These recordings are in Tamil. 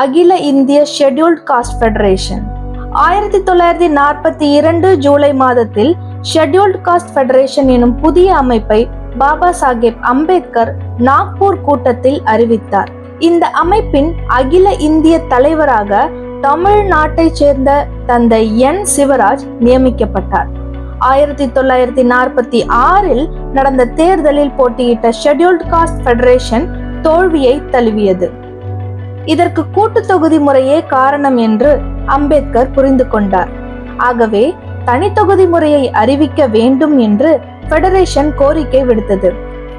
அகில இந்திய ஷெட்யூல்ட் காஸ்ட் ஃபெடரேஷன் ஆயிரத்தி தொள்ளாயிரத்தி நாற்பத்தி இரண்டு ஜூலை மாதத்தில் ஷெட்யூல்ட் காஸ்ட் ஃபெடரேஷன் எனும் புதிய அமைப்பை பாபா சாஹேப் அம்பேத்கர் நாக்பூர் கூட்டத்தில் அறிவித்தார். இந்த அமைப்பின் அகில இந்திய தலைவராக தமிழ்நாட்டைச் சேர்ந்த தந்தை என் சிவராஜ் நியமிக்கப்பட்டார். ஆயிரத்தி தொள்ளாயிரத்தி நாற்பத்தி ஆறில் நடந்த தேர்தலில் போட்டியிட்ட ஷெட்யூல்ட் காஸ்ட் ஃபெடரேஷன் தோல்வியை தழுவியது. இதற்கு கூட்டு தொகுதி முறையே காரணம் என்று அம்பேத்கர் புரிந்து கொண்டார். ஆகவே தனித்தொகுதி முறையை அறிவிக்க வேண்டும் என்று ஃபெடரேஷன் கோரிக்கை விடுத்தது.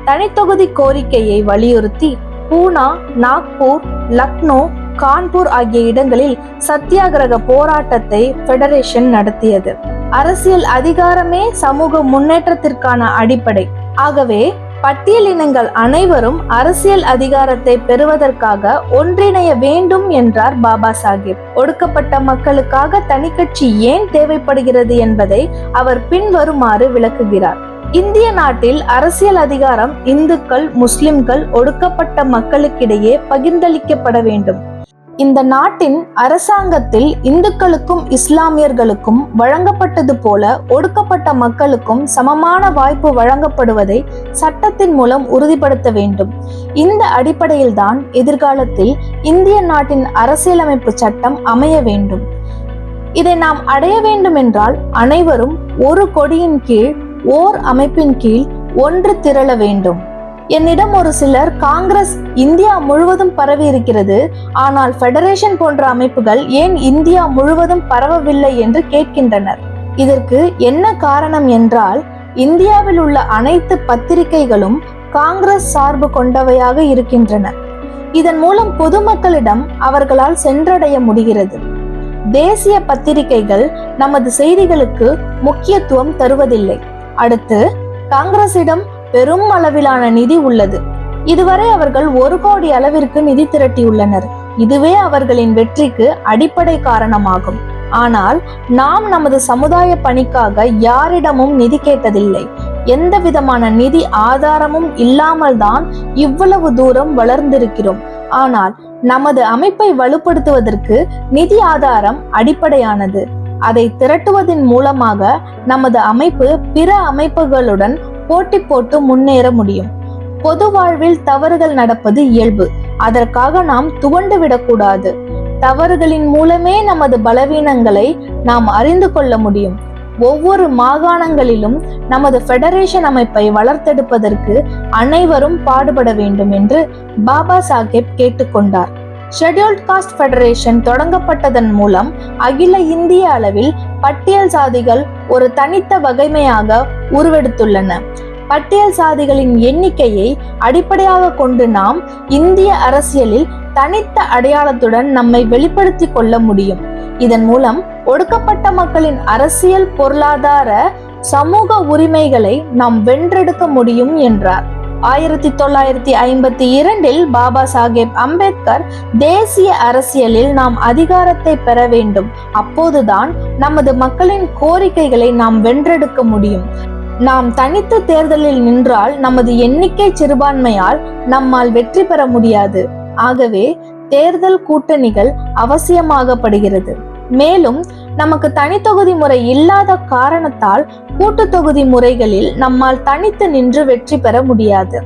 தனித்தொகுதி கோரிக்கையை வலியுறுத்தி பூனா நாக்பூர் லக்னோ கான்பூர் ஆகிய இடங்களில் சத்தியாகிரக போராட்டத்தை ஃபெடரேஷன் நடத்தியது. அரசியல் அதிகாரமே சமூக முன்னேற்றத்திற்கான அடிப்படை. ஆகவே பட்டியலினங்கள் அனைவரும் அரசியல் அதிகாரத்தை பெறுவதற்காக ஒன்றிணைய வேண்டும் என்றார் பாபா சாஹிப். ஒடுக்கப்பட்ட மக்களுக்காக தனிக்கட்சி ஏன் தேவைப்படுகிறது என்பதை அவர் பின்வருமாறு விளக்குகிறார். இந்திய நாட்டில் அரசியல் அதிகாரம் இந்துக்கள் முஸ்லிம்கள் ஒடுக்கப்பட்ட மக்களுக்கிடையே பகிர்ந்தளிக்கப்பட வேண்டும். இந்த நாட்டின் அரசாங்கத்தில் இந்துக்களுக்கும் இஸ்லாமியர்களுக்கும் வழங்கப்பட்டது போல ஒடுக்கப்பட்ட மக்களுக்கும் சமமான வாய்ப்பு வழங்கப்படுவதை சட்டத்தின் மூலம் உறுதிப்படுத்த வேண்டும். இந்த அடிப்படையில்தான் எதிர்காலத்தில் இந்திய நாட்டின் அரசியலமைப்பு சட்டம் அமைய வேண்டும். இதை நாம் அடைய வேண்டும் என்றால் அனைவரும் ஒரு கொடியின் கீழ் ஓர் அமைப்பின் கீழ் ஒன்று திரள வேண்டும். என்னிடம் ஒரு சிலர் காங்கிரஸ் இந்தியா முழுவதும் பரவி இருக்கிறது. ஆனால் ஃபெடரேஷன் போன்ற அமைப்புகள் ஏன் இந்தியா முழுவதும் பரவவில்லை என்று கேட்கின்றனர். இதற்கு என்ன காரணம் என்றால் இந்தியாவில் உள்ள அனைத்து பத்திரிகைகளும் காங்கிரஸ் சார்பு கொண்டவையாக இருக்கின்றன. இதன் மூலம் பொதுமக்களிடம் அவர்களால் சென்றடைய முடிகிறது. தேசிய பத்திரிகைகள் நமது செய்திகளுக்கு முக்கியத்துவம் தருவதில்லை. அடுத்து காங்கிரசிடம் பெரும் அளவிலான நிதி உள்ளது. இதுவரை அவர்கள் ஒரு கோடி அளவிற்கு நிதி திரட்டியுள்ளனர். இதுவே அவர்களின் வெற்றிக்கு அடிப்படை காரணமாகும். ஆனால் நாம் நமது சமுதாய பணிக்காக யாரிடமும் நிதி கேட்டதில்லை. எந்த விதமான நிதி ஆதாரமும் இல்லாமல் தான் இவ்வளவு தூரம் வளர்ந்திருக்கிறோம். ஆனால் நமது அமைப்பை வலுப்படுத்துவதற்கு நிதி ஆதாரம் அடிப்படையானது. அதை திரட்டுவதன் மூலமாக நமது அமைப்பு பிற அமைப்புகளுடன் போட்டி போட்டு முன்னேற முடியும். பொது வாழ்வில் தவறுகள் நடப்பது இயல்பு. அதற்காக நாம் துவண்டு விடக்கூடாது. தவறுகளின் மூலமே நமது பலவீனங்களை நாம் அறிந்து கொள்ள முடியும். ஒவ்வொரு மாகாணங்களிலும் நமது ஃபெடரேஷன் அமைப்பை வளர்த்தெடுப்பதற்கு அனைவரும் பாடுபட வேண்டும் என்று பாபா சாஹேப் கேட்டுக்கொண்டார் ஷெட்யூல்ட் காஸ்ட் ஃபெடரேஷன் தொடங்கப்பட்டதன் மூலம் அகில இந்திய அளவில் பட்டியல் சாதிகள் ஒரு தனித்த வகைமையாக உருவெடுத்துள்ளன. பட்டியல் சாதிகளின் எண்ணிக்கையை அடிப்படையாக கொண்டு நாம் இந்திய அரசியலில் தனித்த அடையாளத்துடன் நம்மை வெளிப்படுத்தி கொள்ள முடியும். இதன் மூலம் ஒடுக்கப்பட்ட மக்களின் அரசியல் பொருளாதார சமூக உரிமைகளை நாம் வென்றெடுக்க முடியும் என்றார். ஆயிரத்தி தொள்ளாயிரத்தி ஐம்பத்தி இரண்டில் பாபா சாஹேப் அம்பேத்கர் தேசிய அரசியலில் நாம் அதிகாரத்தை பெற வேண்டும். அப்போதுதான் நமது மக்களின் கோரிக்கைகளை நாம் வென்றெடுக்க முடியும். நாம் தனித்து தேர்தலில் நின்றால் நமது எண்ணிக்கை சிறுபான்மையால் நம்மால் வெற்றி பெற முடியாது. ஆகவே தேர்தல் கூட்டணிகள் அவசியமாகப்படுகிறது. மேலும் நமக்கு தனித்தொகுதி முறை இல்லாத காரணத்தால் கூட்டு தொகுதி முறைகளில் நம்மால் தனித்து நின்று வெற்றி பெற முடியாது.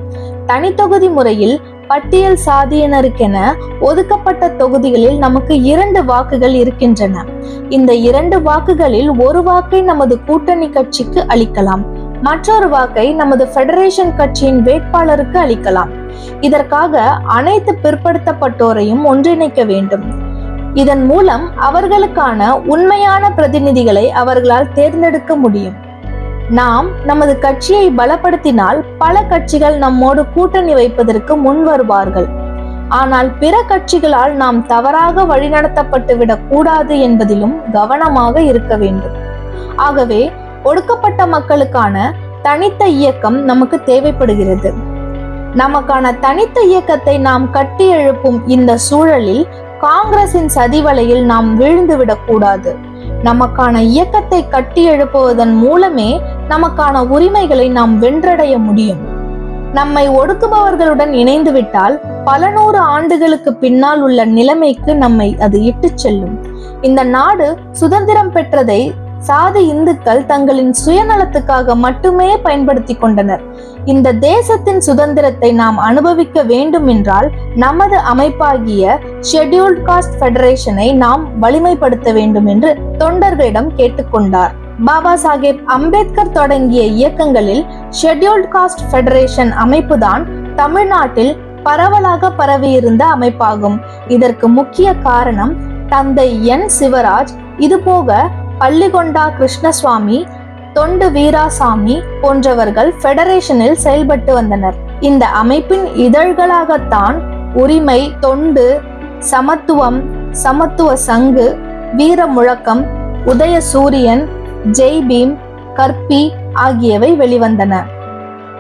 தனித்தொகுதி முறையில் பட்டியல் சாதியினருக்கென ஒதுக்கப்பட்ட தொகுதிகளில் நமக்கு இரண்டு வாக்குகள் இருக்கின்றன. இந்த இரண்டு வாக்குகளில் ஒரு வாக்கை நமது கூட்டணி கட்சிக்கு அளிக்கலாம். மற்றொரு வாக்கை நமது ஃபெடரேஷன் கட்சியின் வேட்பாளருக்கு அளிக்கலாம். இதற்காக அனைத்து பிற்படுத்தப்பட்டோரையும் ஒன்றிணைக்க வேண்டும். இதன் மூலம் அவர்களுக்கான உண்மையான பிரதிநிதிகளை அவர்களால் தேர்ந்தெடுக்க முடியும். நாம் நமது கட்சியை பலப்படுத்தினால் பல கட்சிகள் நம்மோடு கூட்டணி வைப்பதற்கு முன் வருவார்கள். ஆனால் பிற கட்சிகளால் நாம் தவறாக வழிநடத்தப்பட்டு விடக்கூடாது என்பதிலும் கவனமாக இருக்க வேண்டும். ஆகவே ஒடுக்கப்பட்ட மக்களுக்கான தனித்த இயக்கம் நமக்கு தேவைப்படுகிறது. நமக்கான தனித்த இயக்கத்தை நாம் கட்டி எழுப்பும் இந்த சூழலில் காங்கிரசின் சதிவலையில் நாம் விழுந்துவிடக் கூடாது நமக்கான இயக்கத்தை கட்டி எழுப்புவதன் மூலமே நமக்கான உரிமைகளை நாம் வென்றடைய முடியும். நம்மை ஒடுக்குபவர்களுடன் இணைந்து விட்டால் பல நூறு ஆண்டுகளுக்கு பின்னால் உள்ள நிலைமைக்கு நம்மை அது இட்டுச் செல்லும். இந்த நாடு சுதந்திரம் பெற்றதை சாதி இந்துக்கள் தங்களின் சுயநலத்துக்காக மட்டுமே பயன்படுத்தி கொண்டனர். இந்த தேசத்தின் சுதந்திரத்தை நாம் அனுபவிக்க வேண்டும் என்றால் நமது அமைப்பாகிய ஷெட்யூல்ட் காஸ்ட் ஃபெடரேஷனை நாம் வலிமைப்படுத்த வேண்டும் என்று தொண்டர்களிடம் கேட்டுக்கொண்டார் பாபா சாஹேப் அம்பேத்கர் தொடங்கிய இயக்கங்களில் ஷெட்யூல்ட் காஸ்ட் ஃபெடரேஷன் அமைப்புதான் தமிழ்நாட்டில் பரவலாக பரவியிருந்த அமைப்பாகும். இதற்கு முக்கிய காரணம் தந்தை என் சிவராஜ் இதுபோக பள்ளிகொண்டா கிருஷ்ணசுவாமி தொண்டு வீராசாமி போன்றவர்கள் ஃபெடரேஷனில் செயல்பட்டு வந்தனர். இந்த அமைப்பின் இதழ்களாகத்தான் உரிமை தொண்டு சமத்துவம் சமத்துவ சங்கு வீர முழக்கம் உதய சூரியன் ஜெய்பீம் கற்பி ஆகியவை வெளிவந்தன.